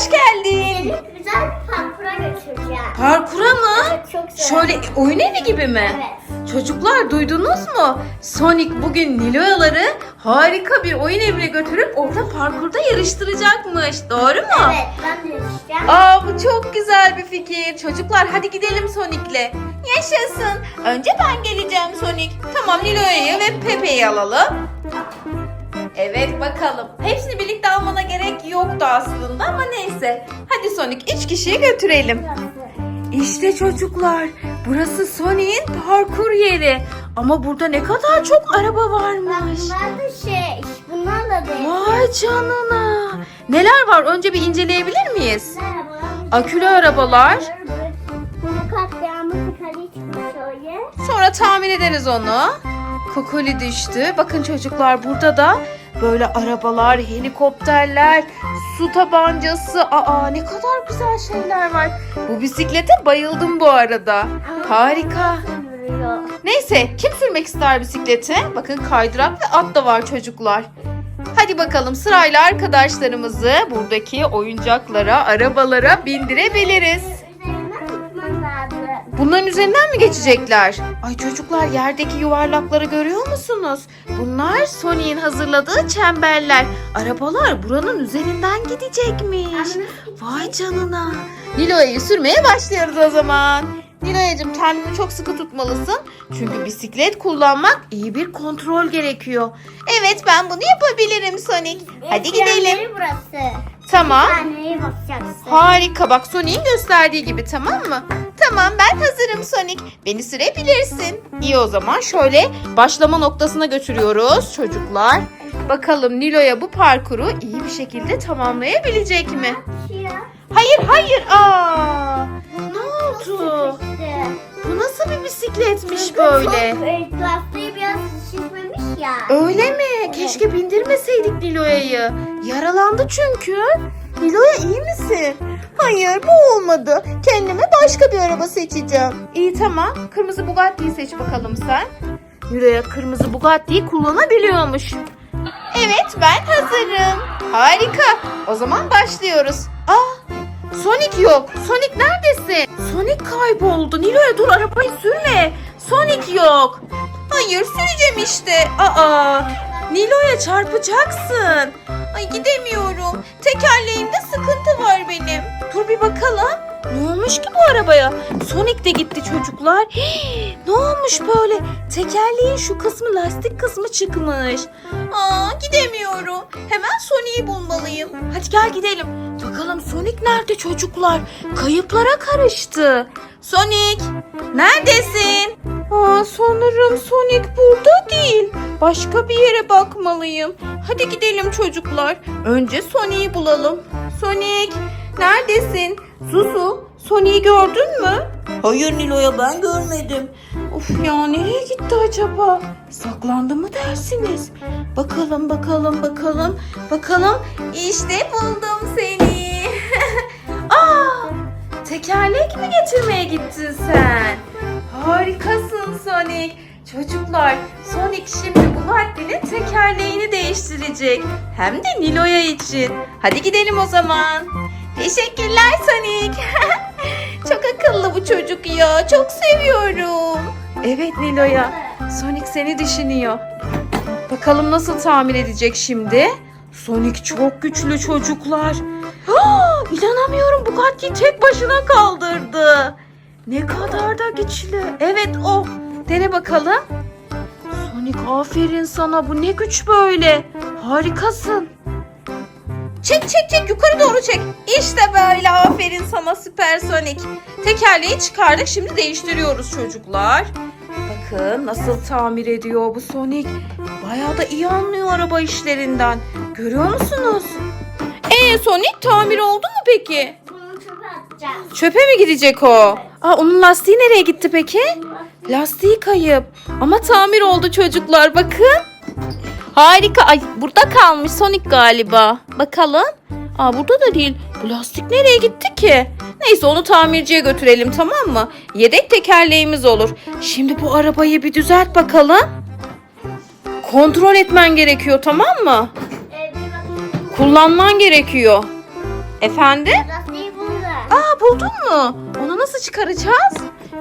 hoş geldin. Seni güzel bir parkura götüreceğim. Parkura mı? Evet, çok güzel. Şöyle oyun evi gibi mi? Evet. Çocuklar duydunuz mu? Sonic bugün Nilo'yaları harika bir oyun evine götürüp orada parkurda yarıştıracakmış. Doğru mu? Evet ben de isteyeceğim. Aa bu çok güzel bir fikir. Çocuklar hadi gidelim Sonic'le. Yaşasın. Önce ben geleceğim Sonic. Tamam Nilo'yu ve Pepe'yi alalım. Evet bakalım. Hepsini birlikte almana gerek yoktu aslında ama neyse. Hadi Sonic 3 kişiyi götürelim. İşte çocuklar, burası Sonic'in parkur yeri. Ama burada ne kadar çok araba varmış. Bunlar da şey, bunlarla değil. Vay canına. Neler var? Önce bir inceleyebilir miyiz? Akülü arabalar. Sonra tamir ederiz onu. Kukuli düştü. Bakın çocuklar burada da böyle arabalar, helikopterler, su tabancası. Aa ne kadar güzel şeyler var. Bu bisiklete bayıldım bu arada. Harika. Neyse kim sürmek ister bisikleti? Bakın kaydırak ve at da var çocuklar. Hadi bakalım sırayla arkadaşlarımızı buradaki oyuncaklara, arabalara bindirebiliriz. Bunların üzerinden mi geçecekler? Ay çocuklar yerdeki yuvarlakları görüyor musunuz? Bunlar Sony'in hazırladığı çemberler. Arabalar buranın üzerinden gidecekmiş. Vay canına. Nilo'yu sürmeye başlıyoruz o zaman. Nilo'yacığım kendini çok sıkı tutmalısın. Çünkü bisiklet kullanmak iyi bir kontrol gerekiyor. Evet ben bunu yapabilirim Sonic. Hadi gidelim. Burası. Tamam. Basacaksın. Harika bak Sonic'in gösterdiği gibi tamam mı? Tamam ben hazırım Sonic. Beni sürebilirsin. İyi o zaman şöyle başlama noktasına götürüyoruz çocuklar. Bakalım Nilo'ya bu parkuru iyi bir şekilde tamamlayabilecek mi? Hayır hayır. Aa! Ne oldu? Bu nasıl bir bisikletmiş böyle? Çok, lastiği biraz şişmemiş ya. Öyle mi? Keşke bindirmeseydik Nilo'ya'yı. Yaralandı çünkü. Nilo'ya iyi misin? Hayır bu olmadı. Kendime başka bir araba seçeceğim. İyi tamam. Kırmızı Bugatti'yi seç bakalım sen. Nilo'ya kırmızı Bugatti'yi kullanabiliyormuş. Evet ben hazırım. Harika. O zaman başlıyoruz. Aa Sonic yok. Sonic neredesin? Sonic kayboldu. Nilo'ya dur arabayı sürme. Sonic yok. Hayır süreceğim işte. Aa Nilo'ya çarpacaksın. Ay gidemiyorum. Tekerleğimde sıkıntı var benim. Dur bir bakalım. Ne olmuş ki bu arabaya? Sonic de gitti çocuklar. Hii, ne olmuş böyle? Tekerleğin şu kısmı lastik kısmı çıkmış. Aa gidemiyorum. Hemen Sonic'i bulmalıyım. Hadi gel gidelim. Bakalım Sonic nerede çocuklar? Kayıplara karıştı. Sonic neredesin? Aa sanırım Sonic burada değil. Başka bir yere bakmalıyım. Hadi gidelim çocuklar. Önce Sonic'i bulalım. Sonic neredesin? Zuzu Sonic'i gördün mü? Hayır Nilo'ya ben görmedim. Of ya nereye gitti acaba? Saklandı mı dersiniz? Bakalım bakalım bakalım. Bakalım işte buldum seni. Tekerlek mi getirmeye gittin sen? Harikasın Sonic. Çocuklar Sonic şimdi bu vaktinin tekerleğini değiştirecek. Hem de Nilo'ya için. Hadi gidelim o zaman. Teşekkürler Sonic. Çok akıllı bu çocuk ya. Çok seviyorum. Evet Nilo'ya. Sonic seni düşünüyor. Bakalım nasıl tamir edecek şimdi? Sonic çok güçlü çocuklar. İnanamıyorum Bugatti'yi tek başına kaldırdı. Ne kadar da güçlü. Evet o. Dene bakalım. Sonic aferin sana. Bu ne güç böyle. Harikasın. Çek çek çek yukarı doğru çek. İşte böyle aferin sana süper Sonic. Tekerleği çıkardık şimdi değiştiriyoruz çocuklar. Bakın nasıl tamir ediyor bu Sonic. Bayağı da iyi anlıyor araba işlerinden. Görüyor musunuz? Ee Sonic tamir oldu mu peki? Bunu çöpe atacağız. Çöpe mi gidecek o? Aa onun lastiği nereye gitti peki? Lastiği kayıp. Ama tamir oldu çocuklar bakın. Harika. Ay burada kalmış Sonic galiba. Bakalım. Aa burada da değil. Bu lastik nereye gitti ki? Neyse onu tamirciye götürelim tamam mı? Yedek tekerleğimiz olur. Şimdi bu arabayı bir düzelt bakalım. Kontrol etmen gerekiyor tamam mı? Kullanman gerekiyor. Efendim? Lastiği buldum. Aa buldun mu? Onu nasıl çıkaracağız?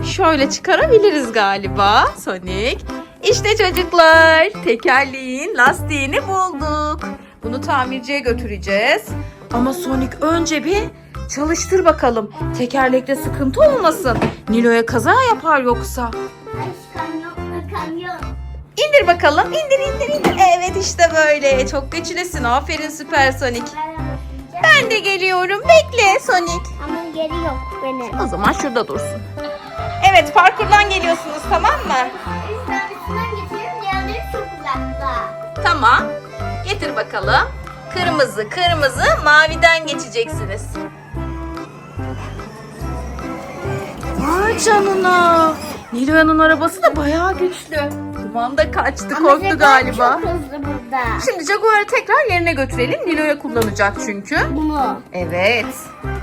Şöyle çıkarabiliriz galiba Sonic. İşte çocuklar tekerleğin lastiğini bulduk. Bunu tamirciye götüreceğiz. Ama Sonic önce bir çalıştır bakalım. Tekerlekte sıkıntı olmasın. Nilo'ya kaza yapar yoksa. İndir bakalım. İndir indir indir. Evet işte böyle. Çok güçlüsün. Aferin süper Sonic. Ben de geliyorum. Bekle Sonic. Ama geri yok benim. O zaman şurada dursun. Evet parkurdan geliyorsunuz tamam mı? Üç tanesinden getirin, diğerleri çok uzakta. Tamam. Getir bakalım. Kırmızı, kırmızı, maviden geçeceksiniz. Vay canına. Nilo'nun arabası da bayağı güçlü. Duman kaçtı, Ama korktu Jaguar galiba. Çok hızlı burada. Şimdi Jaguar'ı tekrar yerine götürelim. Nilo'ya kullanacak çünkü. Bunu. Evet.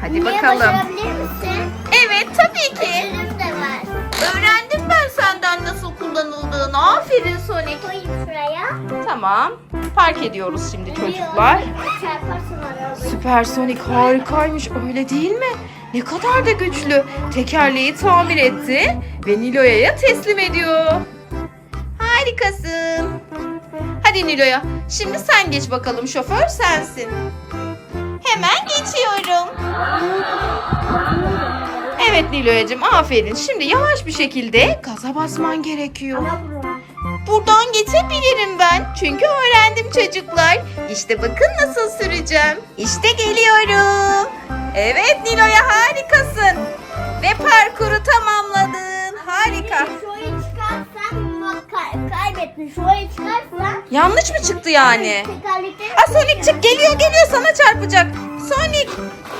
Hadi Niye bakalım. başarabilir misin? Evet tabii ki. Ölüm de var. Öğrendim ben senden nasıl kullanıldığını. Aferin Sonic. Koyayım şuraya. Tamam. Park ediyoruz şimdi çocuklar. Çarparsın arabayı. Süpersonik harikaymış öyle değil mi? Ne kadar da güçlü. Tekerleği tamir etti ve Nilo'ya teslim ediyor. Harikasın. Hadi Nilo'ya. Şimdi sen geç bakalım şoför sensin. Hemen geçiyorum. Evet Nilo'yacığım aferin. Şimdi yavaş bir şekilde gaza basman gerekiyor. Buradan geçebilirim ben. Çünkü öğrendim çocuklar. İşte bakın nasıl süreceğim. İşte geliyorum. Evet Nilo'ya harikasın. Ve parkuru tamamladın. Harika. Kay- kaybettin. Şuraya çıkarsan Yanlış mı çıktı yani? Aa Sonic çık geliyor geliyor sana çarpacak. Sonic.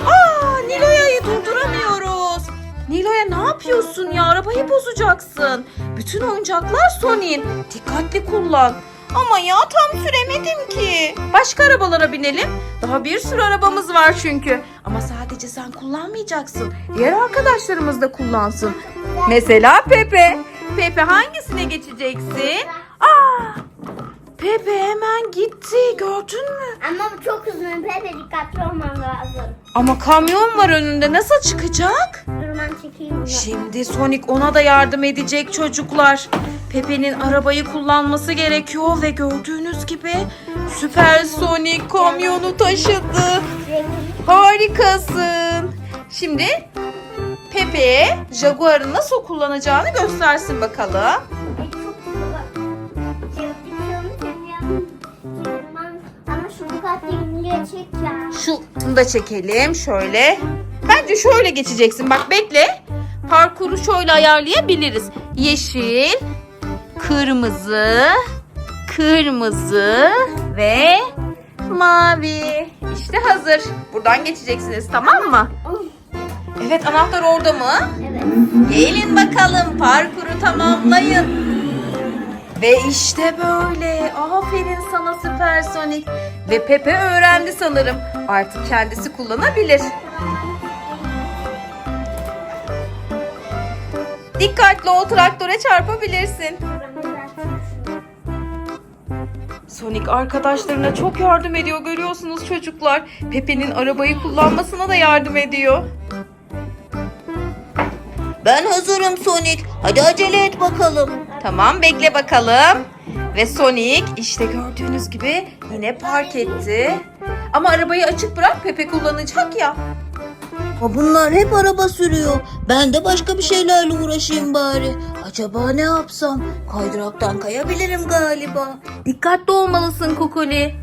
Aa Nilo'ya'yı durduramıyoruz. Nilo'ya ne yapıyorsun ya? Arabayı bozacaksın. Bütün oyuncaklar Sonic'in. Dikkatli kullan. Ama ya tam süremedim ki. Başka arabalara binelim. Daha bir sürü arabamız var çünkü. Ama sadece sen kullanmayacaksın. Diğer arkadaşlarımız da kullansın. Mesela Pepe. Pepe hangisine geçeceksin? Aa! Pepe hemen gitti. Gördün mü? Ama bu çok hızlı. Pepe dikkatli olman lazım. Ama kamyon var önünde. Nasıl çıkacak? Dur ben çekeyim bunu. Şimdi Sonic ona da yardım edecek çocuklar. Pepe'nin arabayı kullanması gerekiyor ve gördüğünüz gibi Süper Sonic kamyonu taşıdı. Harikasın. Şimdi Pepe'ye Jaguar'ı nasıl kullanacağını göstersin bakalım. Şunu da çekelim şöyle. Bence şöyle geçeceksin. Bak bekle. Parkuru şöyle ayarlayabiliriz. Yeşil, kırmızı, kırmızı ve mavi. İşte hazır. Buradan geçeceksiniz tamam mı? Evet anahtar orada mı? Evet. Gelin bakalım parkuru tamamlayın. Ve işte böyle. Aferin sana Süper Sonic. Ve Pepe öğrendi sanırım. Artık kendisi kullanabilir. Dikkatli ol traktöre çarpabilirsin. Sonic arkadaşlarına çok yardım ediyor görüyorsunuz çocuklar. Pepe'nin arabayı kullanmasına da yardım ediyor. Ben hazırım Sonic. Hadi acele et bakalım. Tamam bekle bakalım. Ve Sonic işte gördüğünüz gibi yine park etti. Ama arabayı açık bırak Pepe kullanacak ya. Ama bunlar hep araba sürüyor. Ben de başka bir şeylerle uğraşayım bari. Acaba ne yapsam? Kaydıraktan kayabilirim galiba. Dikkatli olmalısın Kukuli.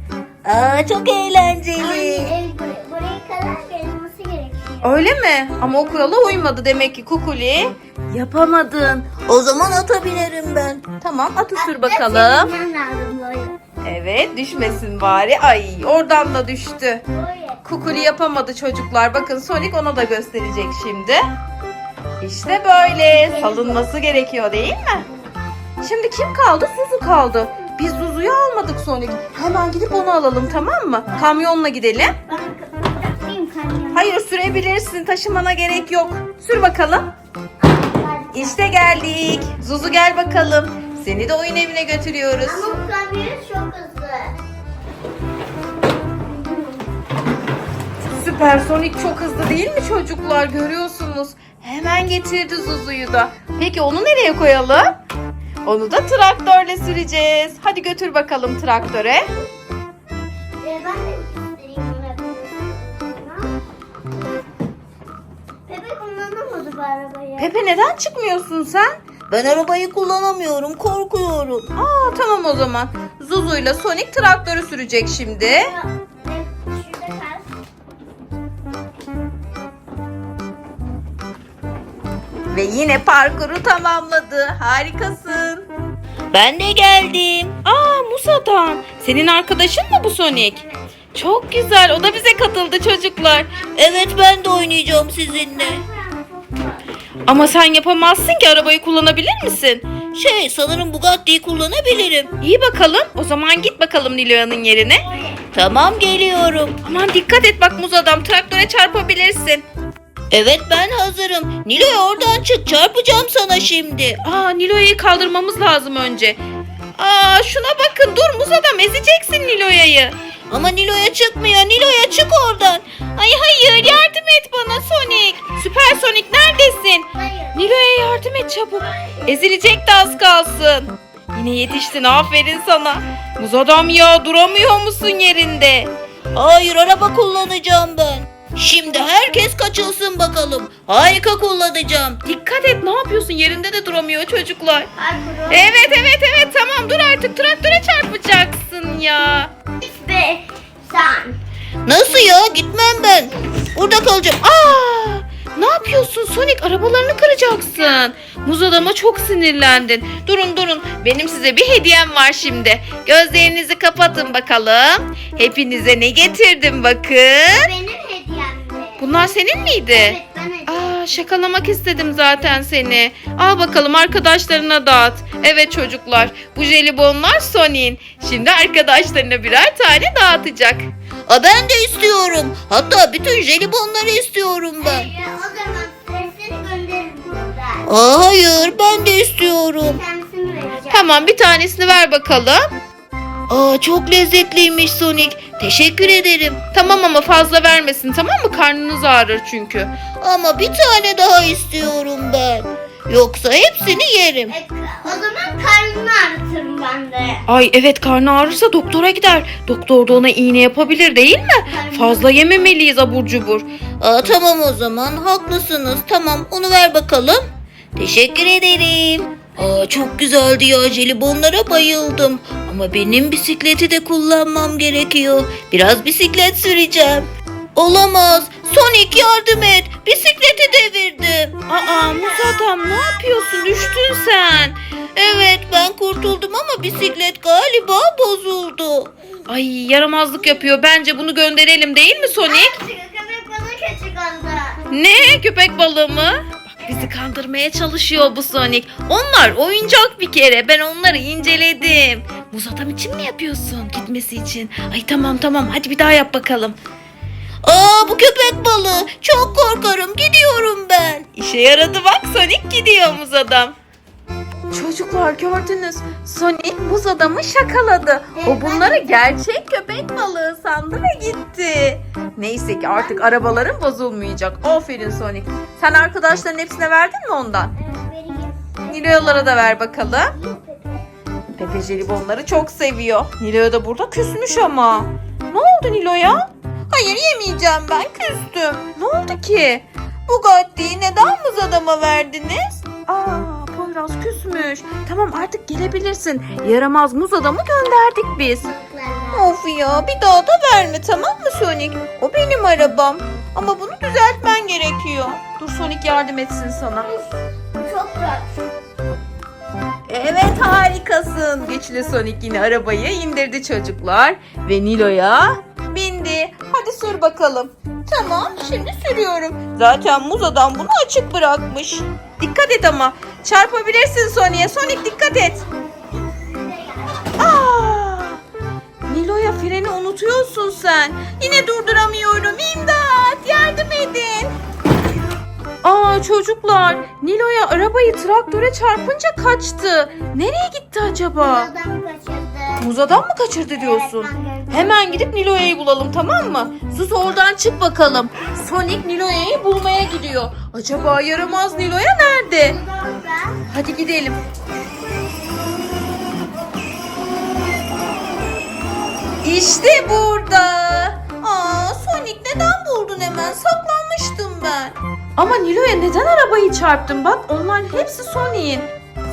Aa çok eğlenceli. ev buraya, buraya kadar. Öyle mi? Ama o kurala uymadı demek ki Kukuli. Yapamadın. O zaman ata binerim ben. Tamam atı sür bakalım. Evet düşmesin bari. Ay oradan da düştü. Kukuli yapamadı çocuklar. Bakın Sonic ona da gösterecek şimdi. İşte böyle. Salınması gerekiyor değil mi? Şimdi kim kaldı? Zuzu kaldı. Biz Zuzu'yu almadık Sonic. Hemen gidip onu alalım tamam mı? Kamyonla gidelim. Hayır sürebilirsin. Taşımana gerek yok. Sür bakalım. İşte geldik. Zuzu gel bakalım. Seni de oyun evine götürüyoruz. Ama bu kamyon çok hızlı. Süper. Süpersonik çok hızlı değil mi çocuklar? Görüyorsunuz. Hemen getirdi Zuzu'yu da. Peki onu nereye koyalım? Onu da traktörle süreceğiz. Hadi götür bakalım traktöre. Ee, ben de bu arabayı. Pepe neden çıkmıyorsun sen? Ben arabayı kullanamıyorum, korkuyorum. Aa tamam o zaman. Zuzu'yla Sonic traktörü sürecek şimdi. Ve yine parkuru tamamladı. Harikasın. Ben de geldim. Aa Musa'dan. Senin arkadaşın mı bu Sonic? Çok güzel. O da bize katıldı çocuklar. Evet ben de oynayacağım sizinle. Ama sen yapamazsın ki arabayı kullanabilir misin? Şey sanırım Bugatti'yi kullanabilirim. İyi bakalım. O zaman git bakalım Nilo'nun yerine. Tamam geliyorum. Aman dikkat et bak muz adam traktöre çarpabilirsin. Evet ben hazırım. Nilo'ya oradan çık çarpacağım sana şimdi. Aa Nilo'yu kaldırmamız lazım önce. Aa şuna bakın dur muz adam ezeceksin Nilo'ya'yı. Ama Nilo'ya çıkmıyor. Nilo'ya çık oradan. Ay hayır yardım et bana Sonic. Süper Sonic neredesin? Hayır. Nilo'ya yardım et çabuk. Ezilecek de az kalsın. Yine yetiştin aferin sana. Muz adam ya duramıyor musun yerinde? Hayır araba kullanacağım ben. Şimdi herkes kaçılsın bakalım. Harika kullanacağım. Dikkat et ne yapıyorsun yerinde de duramıyor çocuklar. Evet evet evet tamam dur artık traktöre çarpacaksın ya. Ve sen. Nasıl ya gitmem ben. Burada kalacağım. Aa, ne yapıyorsun Sonic arabalarını kıracaksın. Muz adama çok sinirlendin. Durun durun benim size bir hediyem var şimdi. Gözlerinizi kapatın bakalım. Hepinize ne getirdim bakın. Benim hediyemdi. Bunlar senin miydi? Evet ben hediyem. Aa, şakalamak istedim zaten seni. Al bakalım arkadaşlarına dağıt. Evet çocuklar bu jelibonlar Sonic'in. Şimdi arkadaşlarına birer tane dağıtacak. Aa, ben de istiyorum. Hatta bütün jelibonları istiyorum ben. Ee, o zaman sesini gönderirim buradan. Aa, hayır ben de istiyorum. Kendisini vereceğim. Tamam bir tanesini ver bakalım. Aa, çok lezzetliymiş Sonic. Teşekkür ederim. Tamam ama fazla vermesin tamam mı? Karnınız ağrır çünkü. Ama bir tane daha istiyorum ben. Yoksa hepsini yerim. E, o zaman karnını ağrıtırım ben de. Ay evet karnı ağrırsa doktora gider. Doktor da ona iğne yapabilir değil mi? Fazla yememeliyiz abur cubur. Aa, tamam o zaman haklısınız. Tamam onu ver bakalım. Teşekkür ederim. Aa, çok güzeldi ya jelibonlara bayıldım. Ama benim bisikleti de kullanmam gerekiyor. Biraz bisiklet süreceğim. Olamaz. Sonic yardım et. Bisikleti devirdim. Aa Muz adam ne yapıyorsun? Düştün sen. Evet ben kurtuldum ama bisiklet galiba bozuldu. Ay yaramazlık yapıyor. Bence bunu gönderelim değil mi Sonic? Köpek balığı. Ne? Köpek balığı mı? Bizi kandırmaya çalışıyor bu Sonic. Onlar oyuncak bir kere. Ben onları inceledim. Muz adam için mi yapıyorsun? Gitmesi için. Ay tamam tamam. Hadi bir daha yap bakalım. Aa bu köpek balığı. Çok korkarım. Gidiyorum ben. İşe yaradı bak Sonic gidiyor muz adam. Çocuklar gördünüz. Sonic muz adamı şakaladı. O bunları gerçek köpek balığı sandı ve gitti. Neyse ki artık arabaların bozulmayacak. Aferin Sonic. Sen arkadaşların hepsine verdin mi ondan? Nilo'lara da ver bakalım. Pepe. Jelibonları çok seviyor. Nilo'ya da burada küsmüş ama. Ne oldu Nilo'ya? Hayır yemeyeceğim ben küstüm. Ne oldu ki? Bugatti'yi neden muz adama verdiniz? Aa Küsmüş. Tamam artık gelebilirsin. Yaramaz muz adamı gönderdik biz. Of ya bir daha da verme tamam mı Sonic? O benim arabam. Ama bunu düzeltmen gerekiyor. Dur Sonic yardım etsin sana. Çok rahat. Evet harikasın. Güçlü Sonic yine arabayı indirdi çocuklar. Ve Nilo'ya bindi. Hadi sür bakalım. Tamam şimdi sürüyorum. Zaten muz adam bunu açık bırakmış. Dikkat et ama. Çarpabilirsin Sonic'e. Sonic dikkat et. Aa! Nilo'ya freni unutuyorsun sen. Yine durduramıyorum. İmdat yardım edin. Aa çocuklar Nilo'ya arabayı traktöre çarpınca kaçtı. Nereye gitti acaba? Adam kaçırdı. Muzadan mı kaçırdı diyorsun? Evet. Hemen gidip Nilo'ya'yı bulalım tamam mı? Sus oradan çık bakalım. Sonic Nilo'ya'yı bulmaya gidiyor. Acaba yaramaz Nilo'ya nerede? Hadi gidelim. İşte burada. Aa, Sonic neden buldun hemen? Saklanmıştım ben. Ama Nilo'ya neden arabayı çarptın? Bak onların hepsi Sonic'in.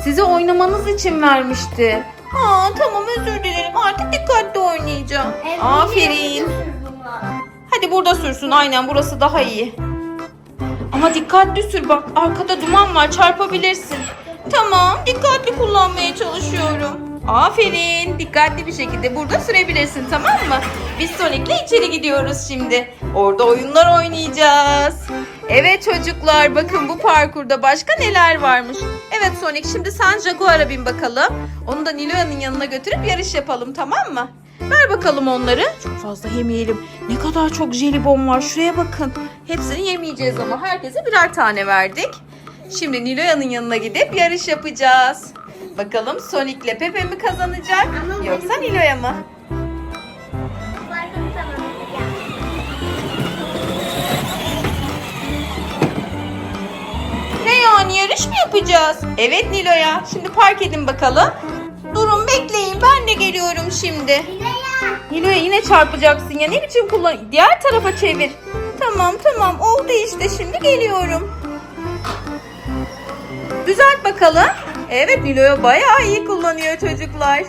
Size oynamanız için vermişti. Aa, tamam özür dilerim. Artık dikkatli oynayacağım. Evet, Aferin. Hadi burada sürsün. Aynen burası daha iyi. Ama dikkatli sür bak. Arkada duman var. Çarpabilirsin. Tamam. Dikkatli kullanmaya çalışıyorum. Aferin. Dikkatli bir şekilde burada sürebilirsin tamam mı? Biz Sonic'le içeri gidiyoruz şimdi. Orada oyunlar oynayacağız. Evet çocuklar bakın bu parkurda başka neler varmış. Evet Sonic şimdi sen Jaguar'a bin bakalım. Onu da Nilo'yanın yanına götürüp yarış yapalım tamam mı? Ver bakalım onları. Çok fazla yemeyelim. Ne kadar çok jelibon var. Şuraya bakın. Hepsini yemeyeceğiz ama herkese birer tane verdik. Şimdi Nilo'yanın yanına gidip yarış yapacağız. Bakalım Sonic'le Pepe mi kazanacak yoksa Nilo'ya mı? Ne yani yarış mı yapacağız? Evet Nilo'ya. Şimdi park edin bakalım. Durun bekleyin ben de geliyorum şimdi. Nilo'ya. Nilo'ya yine çarpacaksın ya ne biçim kullan... Diğer tarafa çevir. Tamam tamam oldu işte şimdi geliyorum. Düzelt bakalım. Evet Nilo'ya bayağı iyi kullanıyor çocuklar.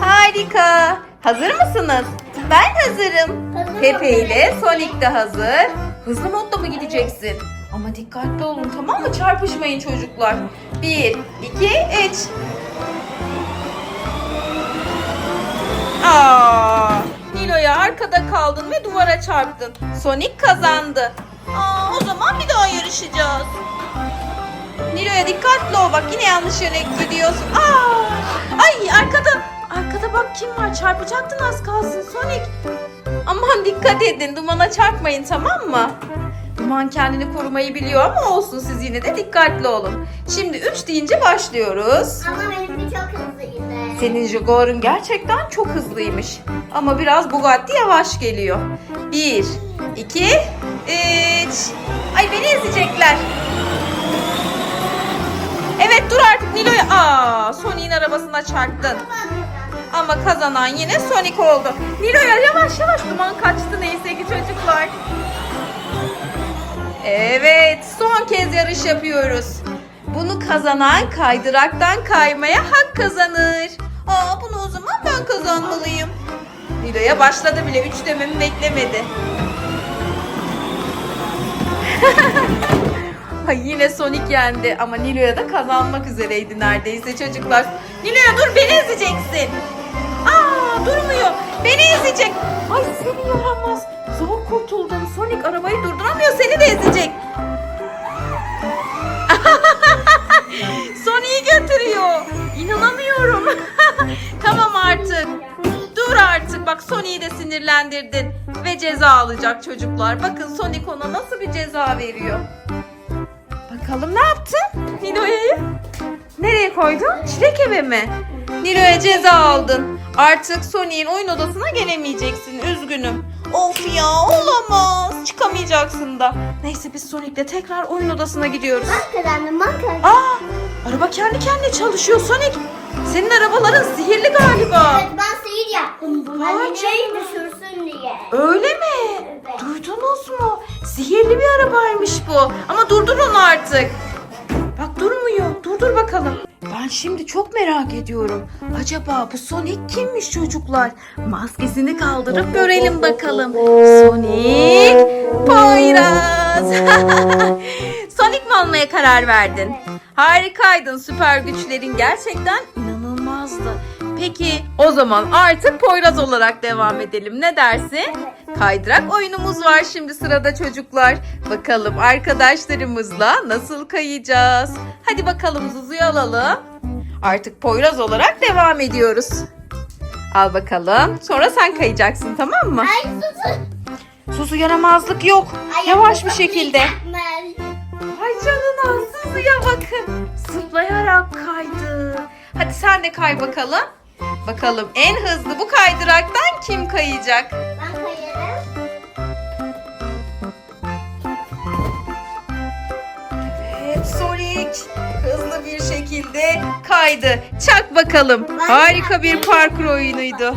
Harika. Hazır mısınız? Ben hazırım. Hazırım. Pepe ile Sonic de hazır. Hızlı modda mı gideceksin? Ama dikkatli olun tamam mı? Çarpışmayın çocuklar. Bir, iki, üç. Aa, Nilo'ya arkada kaldın ve duvara çarptın. Sonic kazandı. Aa, o zaman bir daha yarışacağız. Nilo'ya dikkatli ol bak yine yanlış yöne gidiyorsun. Aa, ay arkada arkada bak kim var çarpacaktın az kalsın Sonic. Aman dikkat edin dumana çarpmayın tamam mı? Duman kendini korumayı biliyor ama olsun siz yine de dikkatli olun. Şimdi 3 deyince başlıyoruz. Ama benimki çok hızlıydı. Senin Jaguar'ın gerçekten çok hızlıymış. Ama biraz Bugatti yavaş geliyor. Bir, iki, üç. Ay beni ezecekler. Evet dur artık Nilo'ya. Aa, Sonic'in arabasına çarptın. Ama kazanan yine Sonic oldu. Nilo'ya yavaş yavaş duman kaçtı neyse ki çocuklar. Evet son kez yarış yapıyoruz. Bunu kazanan kaydıraktan kaymaya hak kazanır. Aa bunu o zaman ben kazanmalıyım. Nilo'ya başladı bile. Üç dememi beklemedi. Yine Sonic yendi ama Nilo'ya da kazanmak üzereydi neredeyse çocuklar. Nilo'ya dur beni ezeceksin. Aa durmuyor. Beni ezecek. Ay seni yaramaz. Zor kurtuldun. Sonic arabayı durduramıyor seni de ezecek. Sonic'i götürüyor. İnanamıyorum. tamam artık. Dur artık. Bak Sonic'i de sinirlendirdin. Ve ceza alacak çocuklar. Bakın Sonic ona nasıl bir ceza veriyor. Bakalım ne yaptın Nilo'yu? Nereye koydun? Çilek eve mi? Nilo'ya ceza aldın. Artık Sonic'in oyun odasına gelemeyeceksin. Üzgünüm. Of ya olamaz. Çıkamayacaksın da. Neyse biz Sonic'le tekrar oyun odasına gidiyoruz. Bak kazandım bak kazandım. Aa, araba kendi kendine çalışıyor Sonic. Senin arabaların sihirli galiba. Evet ben sihir yaptım bunu. Hani neyi düşürsün diye. Öyle mi? Evet. Duydunuz mu? Sihirli bir arabaymış bu. Ama durdur onu artık. Bak durmuyor. Durdur bakalım. Ben şimdi çok merak ediyorum. Acaba bu Sonic kimmiş çocuklar? Maskesini kaldırıp görelim bakalım. Sonic Poyraz. Sonic mi olmaya karar verdin? Harikaydın. Süper güçlerin gerçekten inanılmazdı. Peki o zaman artık Poyraz olarak devam edelim. Ne dersin? Kaydırak oyunumuz var şimdi sırada çocuklar. Bakalım arkadaşlarımızla nasıl kayacağız? Hadi bakalım Zuzu'yu alalım. Artık Poyraz olarak devam ediyoruz. Al bakalım. Sonra sen kayacaksın tamam mı? Ay sus. Suzu yaramazlık yok. Ay, Yavaş bir şekilde. Ay canına Suzu'ya bakın. Zıplayarak kaydı. Hadi sen de kay bakalım. Bakalım en hızlı bu kaydıraktan kim kayacak? Ben kayarım. Evet Sonic hızlı bir şekilde kaydı. Çak bakalım. Harika bir parkur oyunuydu.